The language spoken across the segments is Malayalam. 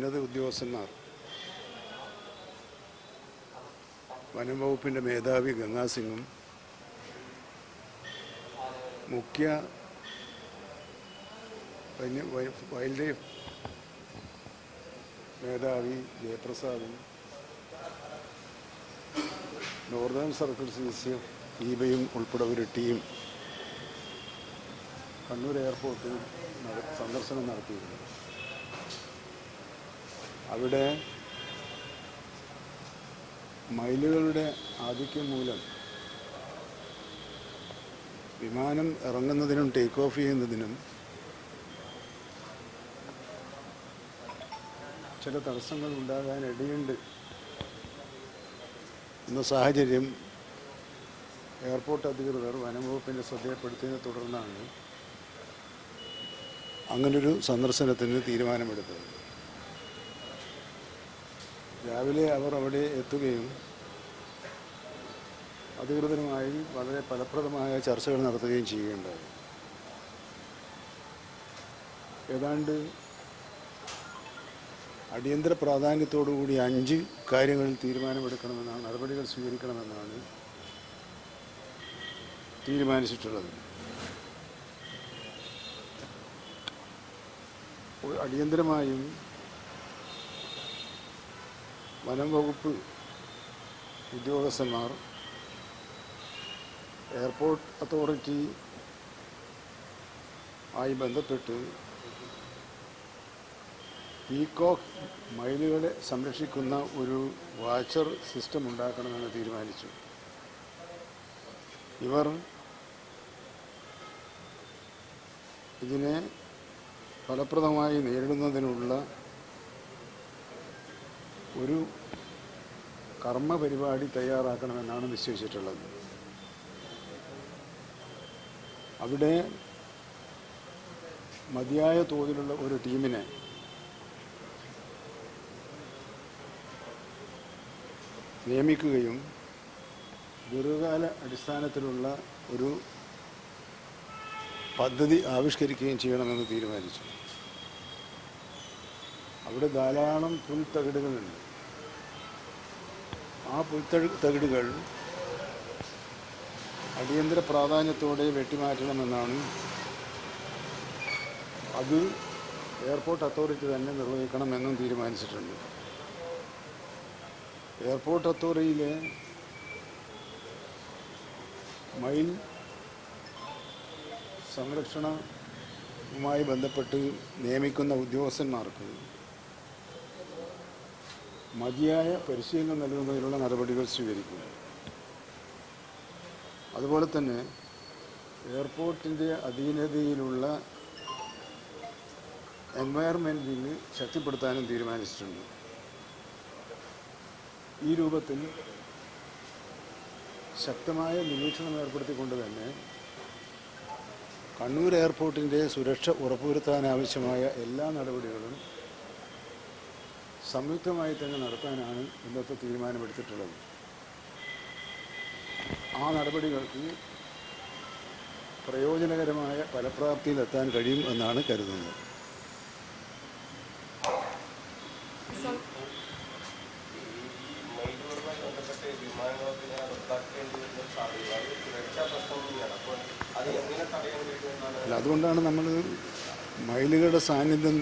ഉന്നത ഉദ്യോഗസ്ഥന്മാർ വനം വകുപ്പിന്റെ മേധാവി ഗംഗാസിംഗും മുഖ്യ വൈൽഡ് ലൈഫ് മേധാവി ജയപ്രസാദും northern circle C C F ഉൾപ്പെടെ ഒരു ടീം കണ്ണൂർ എയർപോർട്ടിൽ സന്ദർശനം നടത്തിയിരുന്നു. അവിടെ മൈലുകളുടെ ആധിക്യം മൂലം വിമാനം ഇറങ്ങുന്നതിനും ടേക്ക് ഓഫ് ചെയ്യുന്നതിനും ചില തടസ്സങ്ങൾ ഉണ്ടാകാൻ ഇടയുണ്ട് എന്ന സാഹചര്യം എയർപോർട്ട് അധികൃതർ വനംവകുപ്പിന്റെ ശ്രദ്ധയപ്പെടുത്തിയതിനെ തുടർന്നാണ് അങ്ങനൊരു സന്ദർശനത്തിന് തീരുമാനമെടുത്തത്. രാവിലെ അവർ അവിടെ എത്തുകയും അധികൃതരുമായി വളരെ ഫലപ്രദമായ ചർച്ചകൾ നടത്തുകയും ചെയ്യുകയുണ്ടായി. ഏതാണ്ട് അടിയന്തര പ്രാധാന്യത്തോടുകൂടി അഞ്ച് കാര്യങ്ങളിൽ തീരുമാനമെടുക്കണമെന്നാണ് നടപടികൾ സ്വീകരിക്കണമെന്നാണ് തീരുമാനിച്ചിട്ടുള്ളത്. അടിയന്തരമായും വനം വകുപ്പ് ഉദ്യോഗസ്ഥന്മാർ എയർപോർട്ട് അതോറിറ്റി ആയി ബന്ധപ്പെട്ട് പീകോക്ക് മയിലുകളെ സംരക്ഷിക്കുന്ന ഒരു വാച്ചർ സിസ്റ്റം ഉണ്ടാക്കണമെന്ന് തീരുമാനിച്ചു. ഇവർ ഇതിനെ ഫലപ്രദമായി നേരിടുന്നതിനുള്ള ഒരു കർമ്മ പരിപാടി തയ്യാറാക്കണമെന്നാണ് നിശ്ചയിച്ചിട്ടുള്ളത്. അവിടെ മതിയായ തോതിലുള്ള ഒരു ടീമിനെ നിയമിക്കുകയും ദീർഘകാല അടിസ്ഥാനത്തിലുള്ള ഒരു പദ്ധതി ആവിഷ്കരിക്കുകയും ചെയ്യണമെന്ന് തീരുമാനിച്ചു. അവിടെ ധാരാളം പുൽത്തകിടുകളുണ്ട് ആ പുൽത്ത തകിടുകൾ അടിയന്തര പ്രാധാന്യത്തോടെ വെട്ടിമാറ്റണമെന്നാണ് അത് എയർപോർട്ട് അതോറിറ്റി തന്നെ നിർവഹിക്കണമെന്നും തീരുമാനിച്ചിട്ടുണ്ട്. എയർപോർട്ട് അതോറിറ്റിയിലെ മയിൽ സംരക്ഷണവുമായി ബന്ധപ്പെട്ട് നിയമിക്കുന്ന ഉദ്യോഗസ്ഥന്മാർക്ക് മതിയായ പരിശീലനം നൽകുന്നതിനുള്ള നടപടികൾ സ്വീകരിക്കുക അതുപോലെ തന്നെ എയർപോർട്ടിന്റെ അധീനതയിലുള്ള എൻവയറമെന്റിന് ശക്തിപ്പെടുത്താനും തീരുമാനിച്ചിട്ടുണ്ട്. ഈ രൂപത്തിൽ ശക്തമായ നിരീക്ഷണം ഏർപ്പെടുത്തിക്കൊണ്ട് തന്നെ കണ്ണൂർ എയർപോർട്ടിന്റെ സുരക്ഷ ഉറപ്പുവരുത്താനാവശ്യമായ എല്ലാ നടപടികളും സംയുക്തമായി തന്നെ നടത്താനാണ് ഇന്നത്തെ തീരുമാനമെടുത്തിട്ടുള്ളത്. ആ നടപടികൾക്ക് പ്രയോജനകരമായ ഫലപ്രാപ്തിയിലെത്താൻ കഴിയും എന്നാണ് കരുതുന്നത്. അല്ല അതുകൊണ്ടാണ് നമ്മൾ മയിലുകളുടെ സാന്നിധ്യം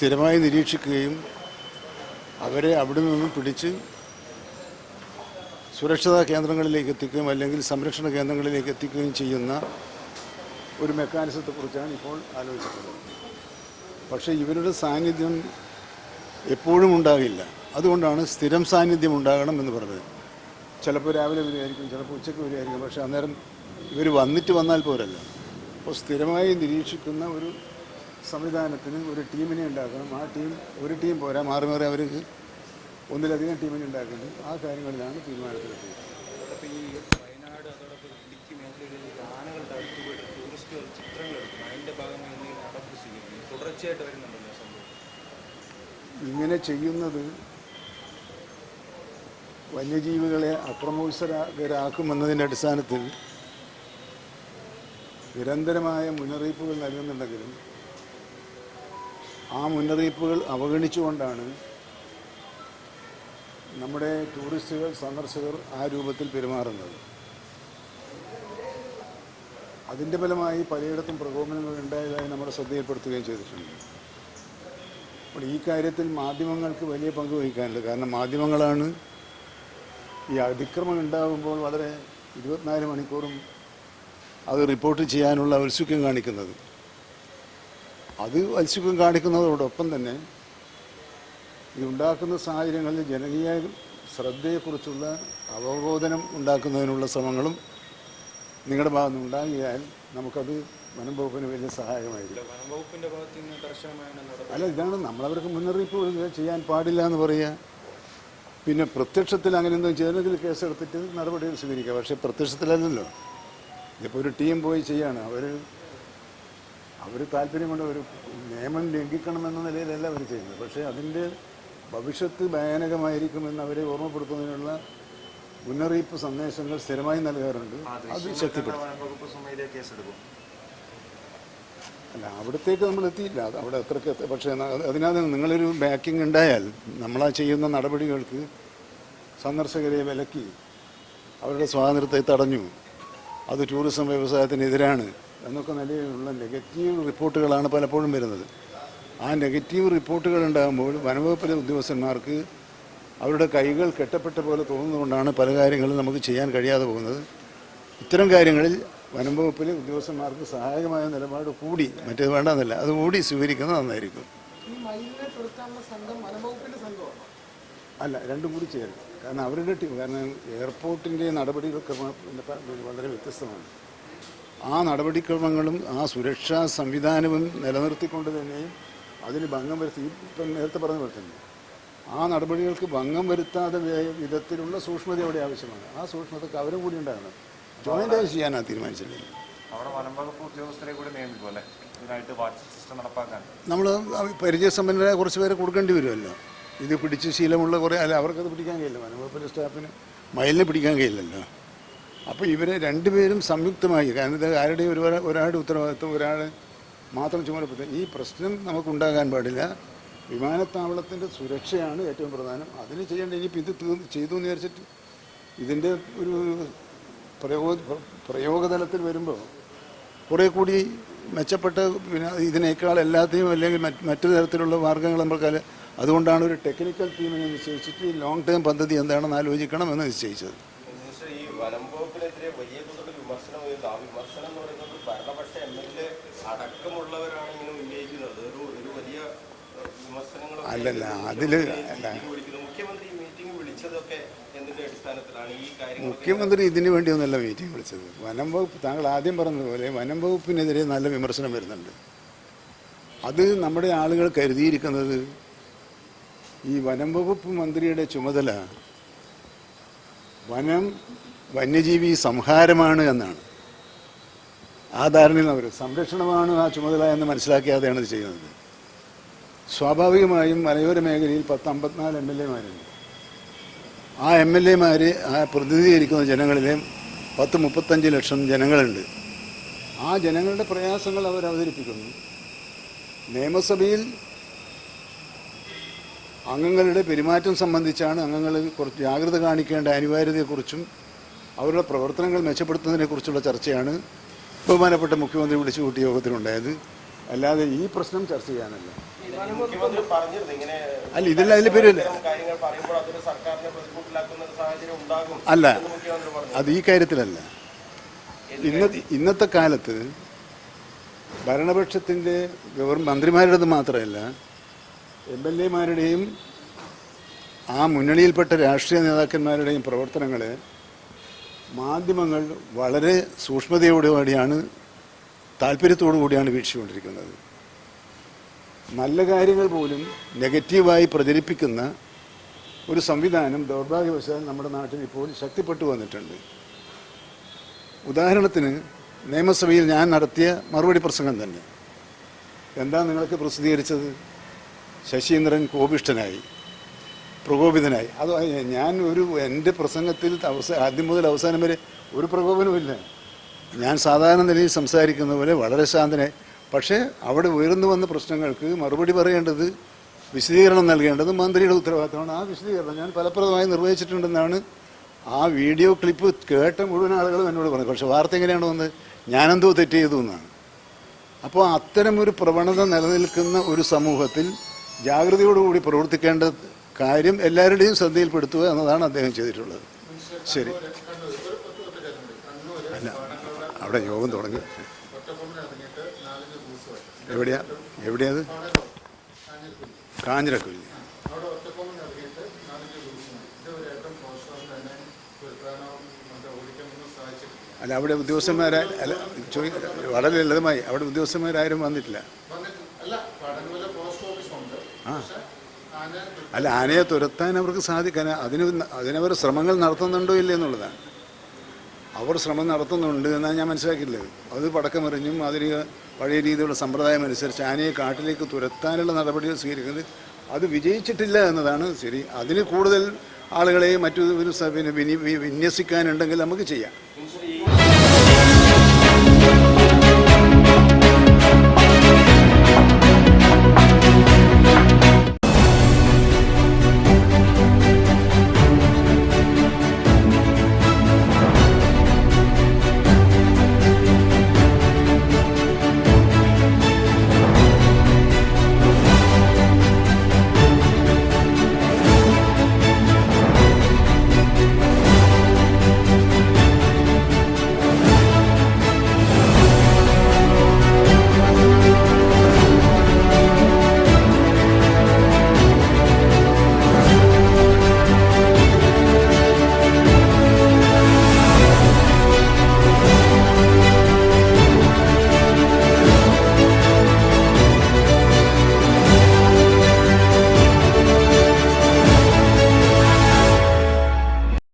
സ്ഥിരമായി നിരീക്ഷിക്കുകയും അവരെ അവിടെ നിന്നും പിടിച്ച് സുരക്ഷിത കേന്ദ്രങ്ങളിലേക്ക് എത്തിക്കുകയും അല്ലെങ്കിൽ സംരക്ഷണ കേന്ദ്രങ്ങളിലേക്ക് എത്തിക്കുകയും ചെയ്യുന്ന ഒരു മെക്കാനിസത്തെക്കുറിച്ചാണ് ഇപ്പോൾ ആലോചിക്കുന്നത്. പക്ഷേ ഇവരുടെ സാന്നിധ്യം എപ്പോഴും ഉണ്ടാകില്ല. അതുകൊണ്ടാണ് സ്ഥിരം സാന്നിധ്യം ഉണ്ടാകണം എന്ന് പറഞ്ഞത്. ചിലപ്പോൾ രാവിലെ വരുമായിരിക്കും ചിലപ്പോൾ ഉച്ചയ്ക്ക് വരുമായിരിക്കും പക്ഷേ അന്നേരം ഇവർ വന്നിട്ട് വന്നാൽ പോരല്ല. അപ്പോൾ സ്ഥിരമായി നിരീക്ഷിക്കുന്ന ഒരു സംവിധാനത്തിന് ഒരു ടീമിനെ ഉണ്ടാക്കണം. ആ ടീം ഒരു ടീം പോരാ. മാറി മാറി അവർക്ക് ഒന്നിലധികം ടീമിനെ ഉണ്ടാക്കേണ്ടത് ആ കാര്യങ്ങളിലാണ് തീരുമാനത്തിലെത്തിയത്. ഇങ്ങനെ ചെയ്യുന്നത് വന്യജീവികളെ അക്രമോത്സരരാക്കുമെന്നതിന്റെ അടിസ്ഥാനത്തിൽ നിരന്തരമായ മുന്നറിയിപ്പുകൾ നൽകുന്നുണ്ടെങ്കിലും ആ മുന്നറിയിപ്പുകൾ അവഗണിച്ചുകൊണ്ടാണ് നമ്മുടെ ടൂറിസ്റ്റുകൾ സന്ദർശകർ ആ രൂപത്തിൽ പെരുമാറുന്നത്. അതിന്റെ ഫലമായി പലയിടത്തും പ്രകോപനങ്ങൾ ഉണ്ടായതായി നമ്മുടെ ശ്രദ്ധയിൽപ്പെടുത്തുകയും ചെയ്തിട്ടുണ്ട്. അപ്പോൾ ഈ കാര്യത്തിൽ മാധ്യമങ്ങൾക്ക് വലിയ പങ്ക് വഹിക്കാനുണ്ട്. കാരണം മാധ്യമങ്ങളാണ് ഈ അതിക്രമം ഉണ്ടാകുമ്പോൾ വളരെ ഇരുപത്തിനാല് മണിക്കൂറും അത് റിപ്പോർട്ട് ചെയ്യാനുള്ള ഔത്സുക്യം കാണിക്കുന്നത്. അത് ഔത്സുക്യം കാണിക്കുന്നതോടൊപ്പം തന്നെ ഇതുണ്ടാക്കുന്ന സാഹചര്യങ്ങളിൽ ജനകീയ ശ്രദ്ധയെക്കുറിച്ചുള്ള അവബോധനം ഉണ്ടാക്കുന്നതിനുള്ള ശ്രമങ്ങളും നിങ്ങളുടെ ഭാഗത്ത് നിന്ന് ഉണ്ടാകിയാൽ നമുക്കത് വനം വകുപ്പിന് വലിയ നിന്ന് അല്ല ഇതാണ് നമ്മളവർക്ക് മുന്നറിയിപ്പ് ചെയ്യാൻ പാടില്ല എന്ന് പറയുക. പിന്നെ പ്രത്യക്ഷത്തിൽ അങ്ങനെ എന്തോ ചെയ്തെങ്കിൽ കേസെടുത്തിട്ട് നടപടികൾ സ്വീകരിക്കുക. പക്ഷേ പ്രത്യക്ഷത്തിലല്ലല്ലോ. ഇപ്പോൾ ഒരു ടീം പോയി ചെയ്യാണ്. അവർ അവർ താല്പര്യം കൊണ്ട് ഒരു നിയമം ലംഘിക്കണമെന്ന നിലയിലല്ല അവർ ചെയ്യുന്നത്. പക്ഷേ അതിന്റെ ഭവിഷ്യത്ത് ഭയാനകമായിരിക്കുമെന്ന് അവരെ ഓർമ്മപ്പെടുത്തുന്നതിനുള്ള മുന്നറിയിപ്പ് സന്ദേശങ്ങൾ സ്ഥിരമായി നൽകാറുണ്ട്. അത് ശക്തിപ്പെടുത്തും. അല്ല അവിടത്തേക്ക് നമ്മൾ എത്തിയില്ല. അവിടെ അത്രയ്ക്ക് എത്തി പക്ഷേ അതിനകത്ത് നിങ്ങളൊരു ബാക്കിംഗ് ഉണ്ടായാൽ നമ്മളാ ചെയ്യുന്ന നടപടികൾക്ക് സന്ദർശകരെ വിലക്കി അവരുടെ സ്വാതന്ത്ര്യത്തെ തടഞ്ഞു. അത് ടൂറിസം വ്യവസായത്തിനെതിരാണ്. എന്നൊക്കെ നിലയിലുള്ള നെഗറ്റീവ് റിപ്പോർട്ടുകളാണ് പലപ്പോഴും വരുന്നത്. ആ നെഗറ്റീവ് റിപ്പോർട്ടുകൾ ഉണ്ടാകുമ്പോൾ വനവകുപ്പിലെ ഉദ്യോഗസ്ഥന്മാർക്ക് അവരുടെ കൈകൾ കെട്ടപ്പെട്ട പോലെ തോന്നുന്നതുകൊണ്ടാണ് പല കാര്യങ്ങളും നമുക്ക് ചെയ്യാൻ കഴിയാതെ പോകുന്നത്. ഇത്തരം കാര്യങ്ങളിൽ വനം വകുപ്പിലെ ഉദ്യോഗസ്ഥന്മാർക്ക് സഹായകമായ നിലപാട് കൂടി മറ്റേത് വേണ്ടെന്നല്ല അത് കൂടി സ്വീകരിക്കുന്നത് നന്നായിരിക്കും. അല്ല രണ്ടും കൂടി ചേരും കാരണം അവരുടെ ടീം കാരണം എയർപോർട്ടിന്റെ നടപടികളൊക്കെ വളരെ വ്യത്യസ്തമാണ്. ആ നടപടിക്രമങ്ങളും ആ സുരക്ഷാ സംവിധാനവും നിലനിർത്തിക്കൊണ്ട് തന്നെയും അതിന് ഭംഗം വരുത്തി. ഇപ്പം നേരത്തെ പറഞ്ഞ പോലെ തന്നെ ആ നടപടികൾക്ക് ഭംഗം വരുത്താതെ വിധത്തിലുള്ള സൂക്ഷ്മത അവിടെ ആവശ്യമാണ്. ആ സൂക്ഷ്മതക്ക് അവരും കൂടി ഉണ്ടാകണം. ജോയിന്റായി ചെയ്യാനാണ് തീരുമാനിച്ചില്ലേ അവിടെ വനം വകുപ്പ് ഉദ്യോഗസ്ഥരെ കൂടി നിയമിക്കുമല്ലേ ഇതിനായിട്ട് സിസ്റ്റം നടപ്പാക്കാൻ. നമ്മൾ പരിചയസമ്പന്നരായ കുറച്ച് പേരെ കൊടുക്കേണ്ടി വരുമല്ലോ. ഇത് പിടിച്ച് ശീലമുള്ള കുറേ അല്ല അവർക്കത് പിടിക്കാൻ കഴിയില്ല. വനംവകുപ്പിലെ സ്റ്റാഫിന് മയിലിനെ പിടിക്കാൻ കഴിയില്ലല്ലോ. അപ്പോൾ ഇവരെ രണ്ടുപേരും സംയുക്തമായി കാരണം ആരുടെയും ഒരു ഒരാളുടെ ഉത്തരവാദിത്വം ഒരാൾ മാത്രം ചുമതലപ്പെട്ട ഈ പ്രശ്നം നമുക്കുണ്ടാകാൻ പാടില്ല. വിമാനത്താവളത്തിന്റെ സുരക്ഷയാണ് ഏറ്റവും പ്രധാനം. അതിന് ചെയ്യേണ്ട ഇനിയിപ്പോൾ ഇത് ചെയ്തു എന്ന് വിചാരിച്ചിട്ട് ഇതിന്റെ ഒരു പ്രയോഗ പ്രയോഗതലത്തിൽ വരുമ്പോൾ കുറേ കൂടി മെച്ചപ്പെട്ട പിന്നെ ഇതിനേക്കാൾ എല്ലാത്തെയും അല്ലെങ്കിൽ മറ്റ് തരത്തിലുള്ള മാർഗങ്ങൾ നമുക്ക് അതുകൊണ്ടാണ് ഒരു ടെക്നിക്കൽ ടീമിനെ നിശ്ചയിച്ചിട്ട് ലോങ് ടേം പദ്ധതി എന്താണെന്ന് ആലോചിക്കണം എന്ന് നിശ്ചയിച്ചത്. വകുപ്പിനെതിരെ വലിയ കൂട്ടത്തിൽ വിമർശനം ഉയരുന്നത് ആ വിമർശനം എന്ന് പറയുന്നത് ഭരണപക്ഷ എം എൽ എ അടക്കമുള്ളവരാണ് ഇങ്ങനെ ഉന്നയിക്കുന്നത്. ഒരു ഒരു വലിയ ഏഹ്, വിമർശനങ്ങളൊക്കെ അല്ലല്ല, അല്ല. മുഖ്യമന്ത്രി മീറ്റിംഗ് വിളിച്ചതൊക്കെ എന്തിന്റെ അടിസ്ഥാനത്തിലാണ്? ഈ കാര്യങ്ങൾ മുഖ്യമന്ത്രി ഇതിന് വേണ്ടിയൊന്നല്ല മീറ്റിംഗ് വിളിച്ചത്. വനം വകുപ്പ് താങ്കൾ ആദ്യം പറഞ്ഞതുപോലെ വനം വകുപ്പിനെതിരെ നല്ല വിമർശനം വരുന്നുണ്ട്. അത് നമ്മുടെ ആളുകൾ കരുതിയിരിക്കുന്നത് ഈ വനം വകുപ്പ് മന്ത്രിയുടെ ചുമതല വനം വന്യജീവി സംഹാരമാണ് എന്നാണ്. ആ ധാരണയിൽ അവർ സംരക്ഷണമാണ് ആ ചുമതല എന്ന് മനസ്സിലാക്കിയാതെയാണ് ഇത് ചെയ്യുന്നത്. സ്വാഭാവികമായും മലയോര മേഖലയിൽ പത്ത് അമ്പത്തിനാല് എം എൽ എമാരുണ്ട്. ആ എം എൽ എമാർ ആ പ്രതിനിധീകരിക്കുന്ന ജനങ്ങളിലെ പത്ത് മുപ്പത്തഞ്ച് ലക്ഷം ജനങ്ങളുണ്ട്. ആ ജനങ്ങളുടെ പ്രയാസങ്ങൾ അവർ അവതരിപ്പിക്കുന്നു. നിയമസഭയിൽ അംഗങ്ങളുടെ പെരുമാറ്റം സംബന്ധിച്ചാണ് അംഗങ്ങൾ കുറച്ച് ജാഗ്രത കാണിക്കേണ്ട അനിവാര്യതയെക്കുറിച്ചും അവരുടെ പ്രവർത്തനങ്ങൾ മെച്ചപ്പെടുത്തുന്നതിനെക്കുറിച്ചുള്ള ചർച്ചയാണ് ബഹുമാനപ്പെട്ട മുഖ്യമന്ത്രി വിളിച്ചു കൂട്ടിയ യോഗത്തിലുണ്ടായത്. അല്ലാതെ ഈ പ്രശ്നം ചർച്ച ചെയ്യാനല്ല. അല്ല ഇതെല്ലാം സാഹചര്യം ഉണ്ടാകും അല്ല അത് ഈ കാര്യത്തിലല്ല. ഇന്ന ഇന്നത്തെ കാലത്ത് ഭരണപക്ഷത്തിന്റെ ഗവർ മന്ത്രിമാരുടേത് മാത്രമല്ല എം എൽ എമാരുടെയും ആ മുന്നണിയിൽപ്പെട്ട രാഷ്ട്രീയ നേതാക്കന്മാരുടെയും പ്രവർത്തനങ്ങളെ മാധ്യമങ്ങൾ വളരെ സൂക്ഷ്മതയോടുകൂടിയാണ് താല്പര്യത്തോടു കൂടിയാണ് വീക്ഷിച്ചുകൊണ്ടിരിക്കുന്നത്. നല്ല കാര്യങ്ങൾ പോലും നെഗറ്റീവായി പ്രചരിപ്പിക്കുന്ന ഒരു സംവിധാനം ദൗർഭാഗ്യവശാൽ നമ്മുടെ നാട്ടിൽ ഇപ്പോൾ ശക്തിപ്പെട്ടു വന്നിട്ടുണ്ട്. ഉദാഹരണത്തിന് നിയമസഭയിൽ ഞാൻ നടത്തിയ മറുപടി പ്രസംഗം തന്നെ. എന്താ നിങ്ങൾക്ക് പ്രസിദ്ധീകരിച്ചത്? ശശീന്ദ്രൻ കോപിഷ്ഠനായി. പ്രകോപിതനായി. അത് ഞാൻ ഒരു എന്റെ പ്രസംഗത്തിൽ അവസാന ആദ്യം മുതൽ അവസാനം വരെ ഒരു പ്രകോപനവുമില്ല ഞാൻ സാധാരണ നിലയിൽ സംസാരിക്കുന്ന പോലെ വളരെ ശാന്തനായി. പക്ഷേ അവിടെ ഉയർന്നു വന്ന പ്രശ്നങ്ങൾക്ക് മറുപടി പറയേണ്ടത് വിശദീകരണം നൽകേണ്ടത് മന്ത്രിയുടെ ഉത്തരവാദിത്തമാണ്. ആ വിശദീകരണം ഞാൻ ഫലപ്രദമായി നിർവഹിച്ചിട്ടുണ്ടെന്നാണ് ആ വീഡിയോ ക്ലിപ്പ് കേട്ട മുഴുവൻ ആളുകളും എന്നോട് പറഞ്ഞത്. പക്ഷേ വാർത്ത എങ്ങനെയാണ് വന്നത്? ഞാനെന്തോ തെറ്റ് ചെയ്തു എന്നാണ്. അപ്പോൾ അത്തരം ഒരു പ്രവണത നിലനിൽക്കുന്ന ഒരു സമൂഹത്തിൽ ജാഗ്രതയോടുകൂടി പ്രവർത്തിക്കേണ്ട കാര്യം എല്ലാവരുടെയും ശ്രദ്ധയിൽപ്പെടുത്തുക എന്നതാണ് അദ്ദേഹം ചെയ്തിട്ടുള്ളത്. ശരി. അല്ല അവിടെ യോഗം തുടങ്ങി. എവിടെയാ? എവിടെയത് കാഞ്ഞിരക്കുല്ലി അല്ല അവിടെ ഉദ്യോഗസ്ഥന്മാരെ അല്ല വളരെ ലളിതമായി അവിടെ ഉദ്യോഗസ്ഥന്മാരാരും വന്നിട്ടില്ല. ആ. അല്ല ആനയെ തുരത്താൻ അവർക്ക് സാധിക്കാൻ അതിന് അതിനവർ ശ്രമങ്ങൾ നടത്തുന്നുണ്ടോ ഇല്ലേ എന്നുള്ളതാണ്. അവർ ശ്രമം നടത്തുന്നുണ്ട് എന്നാണ് ഞാൻ മനസ്സിലാക്കിയില്ലത് അത് പടക്കമെറിഞ്ഞും അതിന് പഴയ രീതിയിലുള്ള സമ്പ്രദായം അനുസരിച്ച് ആനയെ കാട്ടിലേക്ക് തുരത്താനുള്ള നടപടികൾ സ്വീകരിക്കുന്നത് അത് വിജയിച്ചിട്ടില്ല എന്നതാണ് ശരി. അതിന് കൂടുതൽ ആളുകളെ മറ്റു പിന്നെ വിന്യസിക്കാനുണ്ടെങ്കിൽ നമുക്ക് ചെയ്യാം.